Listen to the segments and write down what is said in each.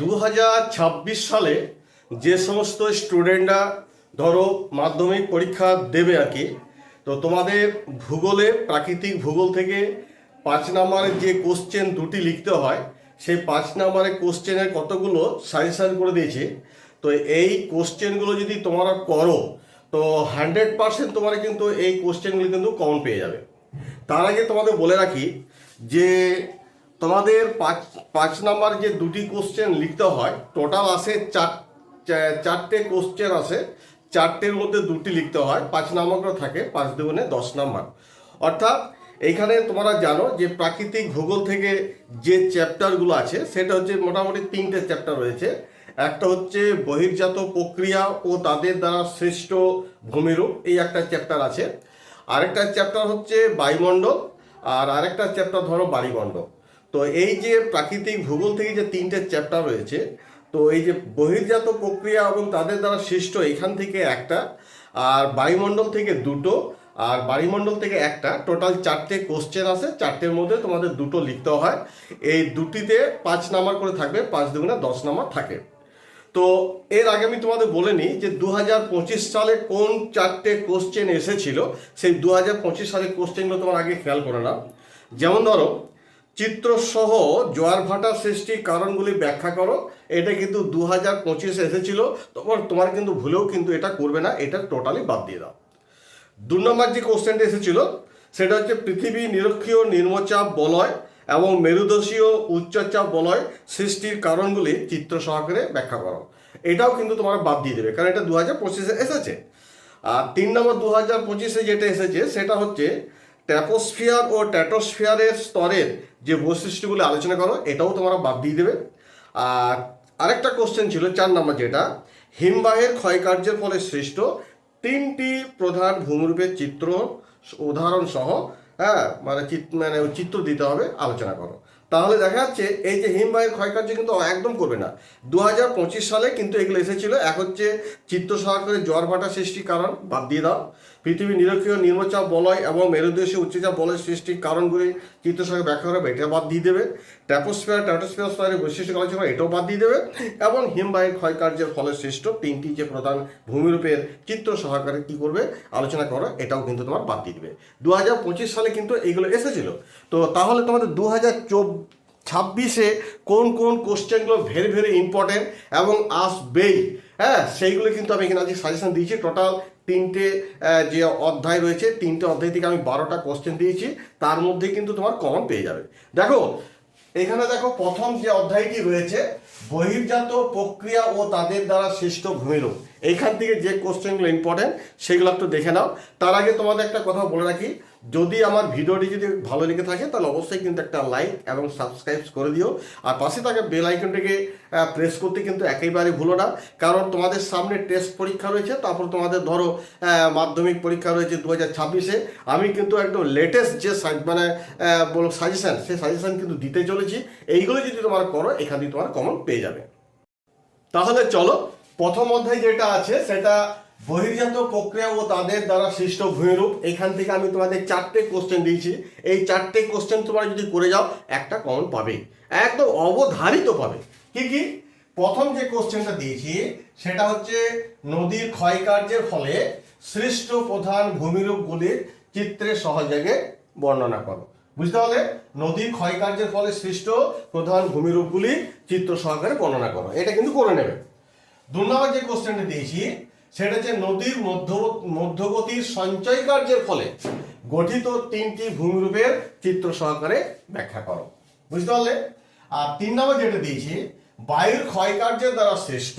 দু হাজার ছাব্বিশ সালে যে সমস্ত স্টুডেন্টরা ধরো মাধ্যমিক পরীক্ষা দেবে আর কি, তো তোমাদের ভূগোলে, প্রাকৃতিক ভূগোল থেকে পাঁচ নম্বরের যে কোশ্চেন দুটি লিখতে হয়, সেই পাঁচ নম্বরের কোশ্চেনের কতগুলো সাজেশন করে দিয়েছে। তো এই কোশ্চেনগুলো যদি তোমরা করো, তো হান্ড্রেড পার্সেন্ট তোমরা কিন্তু এই কোশ্চেনগুলি কিন্তু কমন পেয়ে যাবে। তার আগে তোমাদের বলে রাখি যে তোমাদের পাঁচ পাঁচ নাম্বার যে দুটি কোশ্চেন লিখতে হয় টোটাল আসে চার চারটে কোশ্চেন আসে, চারটের মধ্যে দুটি লিখতে হয়, পাঁচ নাম্বার থাকে, পাঁচ দুগুণে দশ নাম্বার। অর্থাৎ এইখানে তোমরা জানো যে প্রাকৃতিক ভূগোল থেকে যে চ্যাপ্টারগুলো আছে, সেটা হচ্ছে মোটামুটি তিনটে চ্যাপ্টার রয়েছে। একটা হচ্ছে বহির্জাত প্রক্রিয়া ও তাদের দ্বারা সৃষ্ট ভূমিরূপ, এই একটা চ্যাপ্টার আছে। আরেকটা চ্যাপ্টার হচ্ছে বায়ুমণ্ডল, আর আরেকটা চ্যাপ্টার ধরো বাড়িমণ্ডল তো এই যে প্রাকৃতিক ভূগোল থেকে যে তিনটে চ্যাপ্টার রয়েছে, তো এই যে বহির্জাত প্রক্রিয়া এবং তাদের দ্বারা সৃষ্ট এখান থেকে একটা আর বায়ুমণ্ডল থেকে দুটো আর বায়ুমণ্ডল থেকে একটা টোটাল চারটে কোশ্চেন আছে, চারটের মধ্যে তোমাদের দুটো লিখতে হয়। এই দুটিতে পাঁচ নাম্বার করে থাকবে, পাঁচ দুগুণে দশ নাম্বার থাকে। তো এর আগে আমি তোমাদের বলে নিই যে দু হাজার পঁচিশ সালে কোন চারটে কোশ্চেন এসেছিল, সেই দু সালের কোশ্চেনগুলো তোমার আগে খেয়াল করে নাও। যেমন ধরো চিত্রসহ জোয়ার ভাটা সৃষ্টির কারণগুলি ব্যাখ্যা করো। এটা কিন্তু দু হাজার পঁচিশে এসেছিল। তোমার তোমার কিন্তু ভুলেও কিন্তু এটা করবে না, এটা টোটালি বাদ দিয়ে দাও। দু নম্বর যে কোশ্চেনটা এসেছিল, সেটা হচ্ছে পৃথিবী নিরক্ষীয় নির্মচাপ বলয় এবং মেরুদশীয় উচ্চচাপ বলয় সৃষ্টির কারণগুলি চিত্র সহকারে ব্যাখ্যা করো। এটাও কিন্তু তোমার বাদ দিয়ে দেবে, কারণ এটা দু হাজার পঁচিশে এসেছে। আর তিন নম্বর দু হাজার পঁচিশে যেটা এসেছে, সেটা হচ্ছে ট্যাপোস্ফিয়ার ও ট্যাটোস্ফিয়ারের স্তরের যে বৈশিষ্ট্যগুলি আলোচনা করো, এটাও তোমরা বাদ দিয়ে দেবে। আর আরেকটা কোশ্চেন ছিল, চার নম্বর যেটা, হিমবাহের ক্ষয়কার্যের ফলে সৃষ্ট তিনটি প্রধান ভূমিরূপের চিত্র উদাহরণ সহ হ্যাঁ মানে চিত- মানে চিত্র দিতে হবে, আলোচনা করো। তাহলে দেখা যাচ্ছে, এই যে হিমবাহের ক্ষয়কার্য কিন্তু একদম করবে না। দু হাজার পঁচিশ সালে কিন্তু এগুলো এসেছিল। এক হচ্ছে চিত্র সহকারে জ্বর ভাটা সৃষ্টির কারণ, বাদ দিয়ে দাও। পৃথিবী নিরক্ষীয় নির্মচাপ বলয় এবং মেরুদেশে উচ্চচাপ বলয় সৃষ্টির কারণগুলি চিত্র সহকারে ব্যাখ্যা করবে এটা বাদ দিয়ে দেবে। ট্যাপোস্ফিয়ার ট্যাটোস্ফিয়ার স্তরের বৈশিষ্ট্য আলোচনা, এটাও বাদ দিয়ে দেবে। এবং হিমবাহের ক্ষয়কার্যের ফলে সৃষ্ট তিনটি যে প্রধান ভূমিরূপের চিত্র সহকারে কি করবে আলোচনা করো, এটাও কিন্তু তোমার বাদ দিয়ে দেবে। দু হাজার পঁচিশ সালে কিন্তু এইগুলো এসেছিল। তো তাহলে তোমাদের দু হাজার ছাব্বিশে কোন কোন কোশ্চেনগুলো ভেরি ভেরি ইম্পর্টেন্ট এবং আসবেই? হ্যাঁ সেইগুলো কিন্তু আমি এখানে আজকে সাজেশন দিয়েছি। টোটাল তিনটে যে অধ্যায় রয়েছে, তিনটে অধ্যায় থেকে আমি বারোটা কোশ্চেন দিয়েছি, তার মধ্যে কিন্তু তোমার কমন পেয়ে যাবে। দেখো, এখানে দেখো প্রথম যে অধ্যায়টি রয়েছে, বহির্জাত প্রক্রিয়া ও তাদের দ্বারা সৃষ্ট ভূমিরূপ। এইখান থেকে যে কোশ্চেনগুলো ইম্পর্টেন্ট সেগুলো একটু দেখে নাও। তার আগে তোমাদের একটা কথা বলে রাখি যদি আমার ভিডিওটি যদি ভালো লেগে থাকে, তাহলে অবশ্যই কিন্তু একটা লাইক এবং সাবস্ক্রাইব করে দিও। আর পাশে থাকা বেল আইকনটিকে প্রেস করতে কিন্তু একেবারে ভুলো না। কারণ তোমাদের সামনে টেস্ট পরীক্ষা রয়েছে, তারপর তোমাদের ধরো মাধ্যমিক পরীক্ষা রয়েছে দু হাজার ছাব্বিশে। আমি কিন্তু একদম লেটেস্ট যে মানে বলো সাজেশন সেই সাজেশন কিন্তু দিতে চলেছি। এইগুলো যদি তোমার করো, এখান থেকে তোমার কমন পেয়ে যাবে। তাহলে চলো, প্রথম অধ্যায় যেটা আছে, সেটা বহির্জাত প্রক্রিয়া ও তাদের দ্বারা সৃষ্ট ভূমিরূপ, এখান থেকে আমি তোমাদের চারটে কোশ্চেন দিয়েছি। এই চারটে কোশ্চেন তোমরা যদি করে যাও, একটা কমন পাবে। একদম অবধারিত পাবে। কি কি? প্রথম যে কোশ্চেনটা দিয়েছি, সেটা হচ্ছে নদীর ক্ষয়কার্যের ফলে সৃষ্ট প্রধান ভূমিরূপগুলির চিত্রে সহযোগে বর্ণনা করো। বুঝতে পারলে? নদীর ক্ষয়কার্যের ফলে সৃষ্ট প্রধান ভূমিরূপগুলি চিত্র সহকারে বর্ণনা করো। এটা কিন্তু করে নেবে। দু নম্বর যে কোশ্চেনটা দিয়েছি সেটা হচ্ছে নদীর মধ্য মধ্যগতির সঞ্চয় কার্যের ফলে গঠিত তিনটি ভূমিরূপের চিত্র সহকারে ব্যাখ্যা করো। বুঝতে পারলে? আর তিন নম্বর যেটা দিয়েছি, বায়ুর ক্ষয়কার্যের দ্বারা সৃষ্ট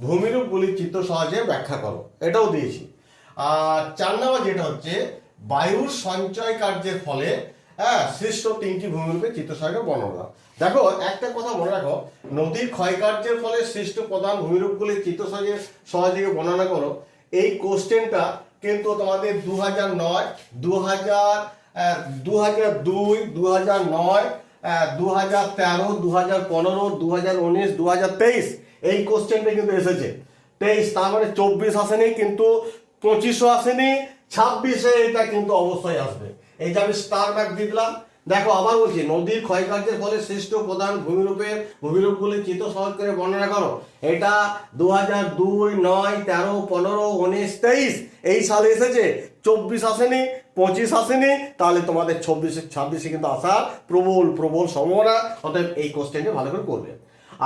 ভূমিরূপগুলির চিত্র সহজে ব্যাখ্যা করো। এটাও দিয়েছি। আর চার নম্বর যেটা হচ্ছে, বায়ুর সঞ্চয় কার্যের ফলে হ্যাঁ সৃষ্ট তিনটি ভূমিরূপে চিত্র বর্ণনা। দেখো, একটা কথা মনে রাখো, নদীর ক্ষয়কার্যের ফলে সৃষ্ট প্রধান ভূমিরূপগুলি চিত্র সহজে সহযোগে বর্ণনা করো। এই কোশ্চেনটা কিন্তু তোমাদের দু হাজার নয় দু হাজার দু হাজার দুই দু হাজার নয় দু হাজার তেরো দু হাজার পনেরো দু হাজার উনিশ দু হাজার তেইশ, এই কোশ্চেনটা কিন্তু এসেছে। তেইশ, তার মানে চব্বিশ আসেনি, কিন্তু পঁচিশও আসেনি, ছাব্বিশে এটা কিন্তু অবশ্যই আসবে। এই যে আমি স্টার মার্ক দিলাম, দেখো আবার বলছি, নদীর ক্ষয়কার্যের ফলে সৃষ্ট প্রধান ভূমিরূপের ভূমিরূপগুলি চিত্র সহজ করে বর্ণনা করো। এটা দু হাজার দুই, নয়, তেরো, পনেরো, উনিশ, তেইশ, এই সালে এসেছে। চব্বিশ আসেনি, পঁচিশ আসেনি, তাহলে তোমাদের চব্বিশে, ছাব্বিশে কিন্তু আসার প্রবল প্রবল সম্ভাবনা। অতএব এই কোশ্চেনটি ভালো করে করবে।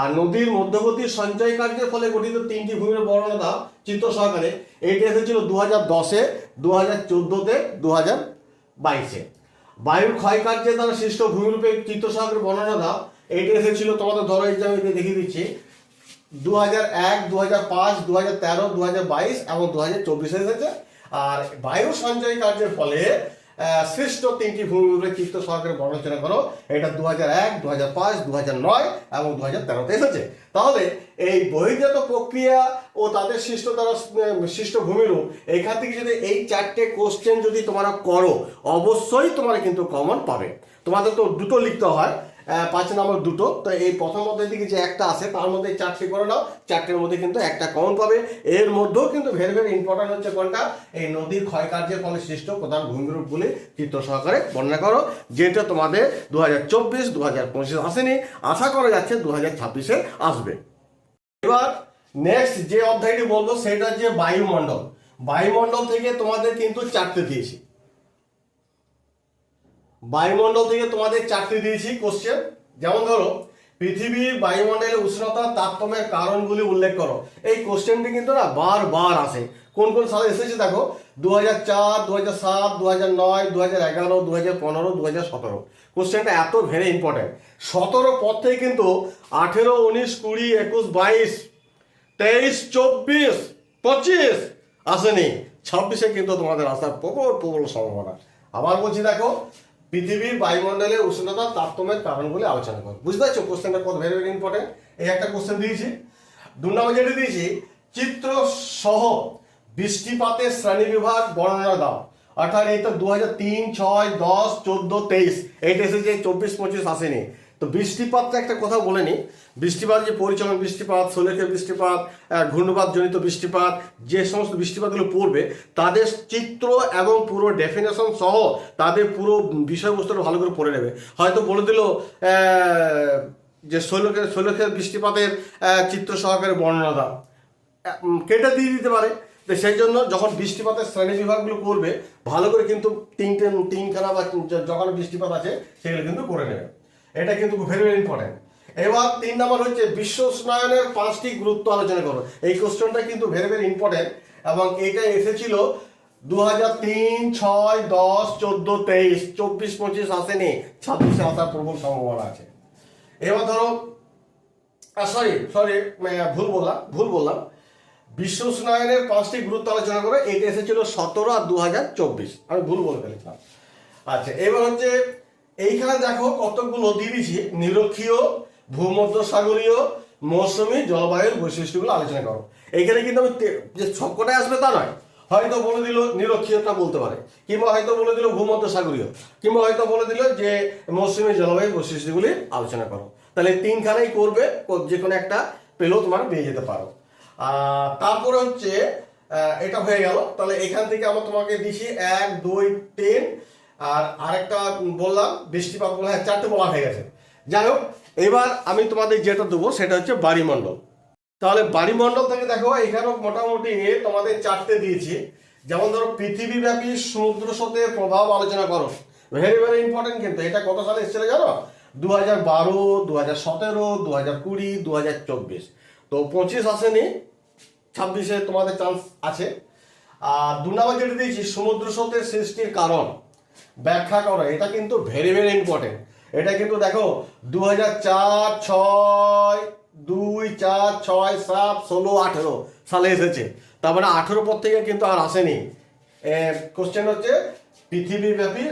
আর নদীর মধ্যবর্তী সঞ্চয় কার্যের ফলে গঠিত তিনটি ভূমির বর্ণনা দাও চিত্র সহকারে এইটা এসেছিল দু হাজার দশে দু হাজার চোদ্দোতে দু হাজার বাইশে বায়ুর ক্ষয়কার্যের দ্বারা সৃষ্ট ভূমিরূপে চিত্তসাগর বর্ণনা দাও। এইটা এসেছিল তোমাদের ধরো আমি দেখিয়ে দিচ্ছি। দু হাজার এক দু হাজার পাঁচ দু হাজার তেরো দু হাজার বাইশ এবং দু হাজার চব্বিশে এসেছে। আর বায়ু সঞ্চয় কার্যের ফলে সৃষ্ট তিনটি ভূমিরূপে চিত্র সহকারে বর্ণনা করো। এটা দু হাজার এক দু হাজার পাঁচ দু হাজার নয় এবং দু হাজার তেরোতে এসেছে। তাহলে এই বহির্জাত প্রক্রিয়া ও তাদের সৃষ্ট আহ, সৃষ্ট ভূমিরূপ এখান থেকে যদি এই চারটে কোশ্চেন যদি তোমরা করো অবশ্যই তোমরা কিন্তু কমন পাবে। তোমাদের তো দুটো লিখতে হয়। পাঁচ নম্বর দুটো। তো এই প্রথম মধ্যে দিকে যে একটা আছে, তার মধ্যে চারটি করে নাও। চারটের মধ্যে কিন্তু একটা কমন পাবে। এর মধ্যেও কিন্তু ভেরি ভেরি ইম্পর্টেন্ট হচ্ছে কোনটা? এই নদীর ক্ষয়কার্যের ফলে সৃষ্ট প্রধান ভূমিরূপগুলি চিত্র সহকারে বর্ণনা করো, যেটা তোমাদের দু হাজার চব্বিশ দু হাজার পঁচিশ আসেনি। আশা করা যাচ্ছে দু হাজার ছাব্বিশে আসবে। এবার নেক্সট যে অধ্যায়টি বলব, সেটা হচ্ছে বায়ুমণ্ডল। বায়ুমণ্ডল থেকে তোমাদের কিন্তু চারটে দিয়েছি। বায়ুমণ্ডল থেকে তোমাদের চারটে দিয়েছি কোশ্চেন যেমন ধরো, পৃথিবীর বায়ুমণ্ডলের উষ্ণতা তারতম্যের কারণগুলি উল্লেখ করো। এই কোশ্চেনটি কিন্তু না বারবার আসে। কোন কোন সালে এসেছে দেখো? দু হাজার চার দু হাজার সাত দু হাজার নয় দু হাজার এগারো দু হাজার পনেরো দু হাজার সতেরো কোশ্চেনটা এত ভেরি ইম্পর্টেন্ট সতেরো পর থেকে কিন্তু আঠেরো, উনিশ, কুড়ি, একুশ, বাইশ, তেইশ, চব্বিশ, পঁচিশ আসেনি। ছাব্বিশে কিন্তু তোমাদের আসার প্রবল প্রবল সম্ভাবনা। আবার বলছি দেখো পৃথিবীর বায়ুমণ্ডলের উষ্ণতা তারতম্যের কারণগুলি আলোচনা করো। বুঝতে পারছ? কোশ্চেনটা কত? ভেরি ভেরি ইম্পর্টেন্ট এই একটা কোশ্চেন দিয়েছি। দু নম্বর যেটা দিয়েছি, চিত্র সহ বৃষ্টিপাতের শ্রেণি বিভাগ বর্ণনা দাও। অর্থাৎ এই তো দু হাজার তিন, ছয়, দশ, চোদ্দ, তেইশ। এইটা এসেছে চব্বিশ, পঁচিশ আসেনি তো বৃষ্টিপাতটা একটা কথা বলে নি বৃষ্টিপাত যে পরিচালন বৃষ্টিপাত সোলেখের বৃষ্টিপাত আহ, ঘূর্ণিপাত জনিত বৃষ্টিপাত যে সমস্ত বৃষ্টিপাতগুলো পড়বে তাদের চিত্র এবং পুরো ডেফিনেশন সহ তাদের পুরো বিষয়বস্তুটা ভালো করে পড়ে নেবে। হয়তো বলে দিল যে শৈলকের শৈলকের বৃষ্টিপাতের চিত্র সহকারে বর্ণনা দাও কেটে দিয়ে দিতে পারে। তো সেই জন্য যখন বৃষ্টিপাতের শ্রেণি বিভাগগুলো করবে ভালো করে কিন্তু তিনটে তিনখানা বা যখন বৃষ্টিপাত আছে সেগুলো কিন্তু করে নেবে। এটা কিন্তু ভেরি ভেরি ইম্পর্টেন্ট এবার তিন নম্বর হচ্ছে বিশ্ব উষ্ণায়নের পাঁচটি গুরুত্ব আলোচনা করো। এই কোশ্চেনটা কিন্তু ভেরি ভেরি ইম্পর্টেন্ট এবং এটা এসেছিল দু হাজার তিন, ছয়, দশ, চোদ্দ, তেইশ, চব্বিশ, পঁচিশ আসেনি, ছাব্বিশে আসার প্রবল সম্ভাবনা আছে। এবার ধরো সরি সরি ভুল বললাম ভুল বললাম। বিশ্ব উষ্ণায়নের পাঁচটি গুরুত্ব আলোচনা করে, এটা এসেছিল সতেরো আর দু হাজার চব্বিশ। আমি ভুল বলে ফেলেছিলাম। আচ্ছা এবার হচ্ছে এইখানে দেখো কতগুলো দিয়ে দিয়েছি নিরক্ষীয়, ভূমধ্যসাগরীয়, মৌসুমী জলবায়ুর বৈশিষ্ট্যগুলো আলোচনা করো। এইখানে কিন্তু আমি যে সবকটাই আসবে তা নয়। হয়তো বলে দিল নিরক্ষীয়তা বলতে পারে, কিংবা হয়তো বলে দিল ভূমধ্য সাগরীয় কিংবা হয়তো বলে দিল যে মৌসুমী জলবায়ুর বৈশিষ্ট্যগুলি আলোচনা করো। তাহলে তিনখানেই করবে যে কোনো একটা পেলেও তোমার পেয়ে যেতে পারো। তারপরে হচ্ছে এটা হয়ে গেল। তাহলে এখান থেকে আমরা তোমাকে দিছি এক, দুই, তিন আর আরেকটা বললাম, বৃষ্টিপাত বলা হ্যাঁ চারটে বলা হয়ে গেছে। যাই হোক, এবার আমি তোমাদের যেটা দেবো সেটা হচ্ছে বাড়িমণ্ডল। তাহলে বাড়িমণ্ডল থেকে দেখো, এখানেও মোটামুটি তোমাদের চারটে দিয়েছি। যেমন ধরো, পৃথিবীব্যাপী সমুদ্র স্রোতের প্রভাব আলোচনা করো। ভেরি ভেরি ইম্পর্টেন্ট কিন্তু। এটা কত সালে এসেছিল জানো? দু হাজার বারো দু হাজার সতেরো দু হাজার কুড়ি দু হাজার চব্বিশ। তো পঁচিশ আসেনি, ছাব্বিশে তোমাদের চান্স আছে। আর দু নম্বর যেটা দিয়েছি, সমুদ্র স্রোতের সৃষ্টির কারণ। ব্যাখ্যা করো, এটা কিন্তু ভেরি ভেরি ইম্পর্টেন্ট এটা কিন্তু দেখো দু হাজার চার, ছয়, দুই, চার, ছয়, সাত, ষোলো, আঠেরো সালে এসেছে। তার মানে আঠেরো পর থেকে কিন্তু আর আসেনি। কোশ্চেন হচ্ছে, পৃথিবীব্যাপী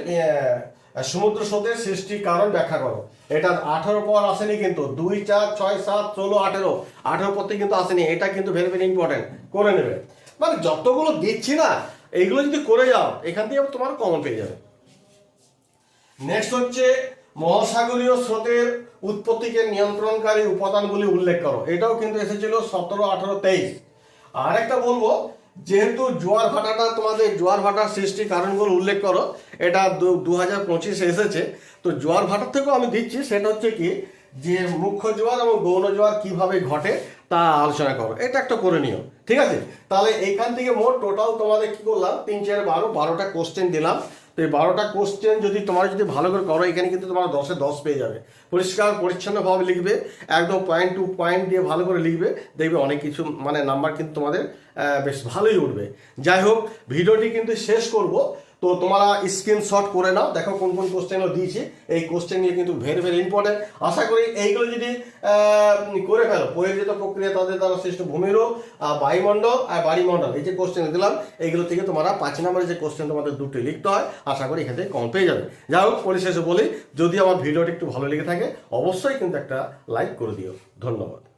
সমুদ্র স্রোতের সৃষ্টির কারণ ব্যাখ্যা করো। এটা আঠেরো পর আসেনি কিন্তু, দুই, চার, ছয়, সাত, ষোলো, আঠেরো। আঠেরো পর থেকে কিন্তু আসেনি, এটা কিন্তু ভেরি ভেরি ইম্পর্টেন্ট করে নেবে। মানে যতগুলো দিচ্ছি না, এইগুলো যদি করে যাও, এখান থেকে তোমার কমন পেয়ে যাবে। নেক্সট হচ্ছে মহাসাগরীয় স্রোতের উৎপত্তিকে নিয়ন্ত্রণকারী উপাদানগুলি উল্লেখ করো। এটাও কিন্তু এসেছিল সতেরো, আঠারো, তেইশ। আর একটা বলব, যেহেতু জোয়ার ভাটাটা তোমাদের জোয়ার ভাটার সৃষ্টি কারণগুলো উল্লেখ করো, এটা দু হাজার পঁচিশে এসেছে। তো জোয়ার ভাটার থেকেও আমি দিচ্ছি, সেটা হচ্ছে কি, যে মুখ্য জোয়ার এবং গৌণ জোয়ার কীভাবে ঘটে তা আলোচনা করো। এটা একটা করে নিও, ঠিক আছে? তাহলে এইখান থেকে মোট টোটাল তোমাদের কি করলাম, তিন, চার, বারো, বারোটা কোশ্চেন দিলাম। তো এই বারোটা কোশ্চেন যদি তোমার যদি ভালো করে করো, এখানে কিন্তু তোমার দশে দশ পেয়ে যাবে। পরিষ্কার, পরিচ্ছন্নভাবে লিখবে, একদম পয়েন্ট টু পয়েন্ট দিয়ে ভালো করে লিখবে, দেখবে অনেক কিছু মানে নাম্বার কিন্তু তোমাদের বেশ ভালোই উঠবে। যাই হোক, ভিডিওটি কিন্তু শেষ করব। তো তোমরা স্ক্রিনশট করে নাও দেখো কোন কোন কোশ্চেনগুলো দিয়েছি। এই কোশ্চেনগুলো কিন্তু ভেরি ভেরি ইম্পর্টেন্ট আশা করি এইগুলো যদি করে ফেলো প্রয়োজিত প্রক্রিয়া তাদের দ্বারা সৃষ্ট ভূমিরূপ আহ, বায়ুমণ্ডল আর বাড়িমণ্ডল এই যে কোশ্চেন দিলাম এইগুলো থেকে তোমরা পাঁচ নম্বরের যে কোশ্চেন তোমাদের দুটো লিখতে হয় আশা করি এখান থেকে কম পেয়ে যাবে। যাই হোক পরিশেষে বলি যদি আমার ভিডিওটি একটু ভালো লেগে থাকে অবশ্যই কিন্তু একটা লাইক করে দিও। ধন্যবাদ।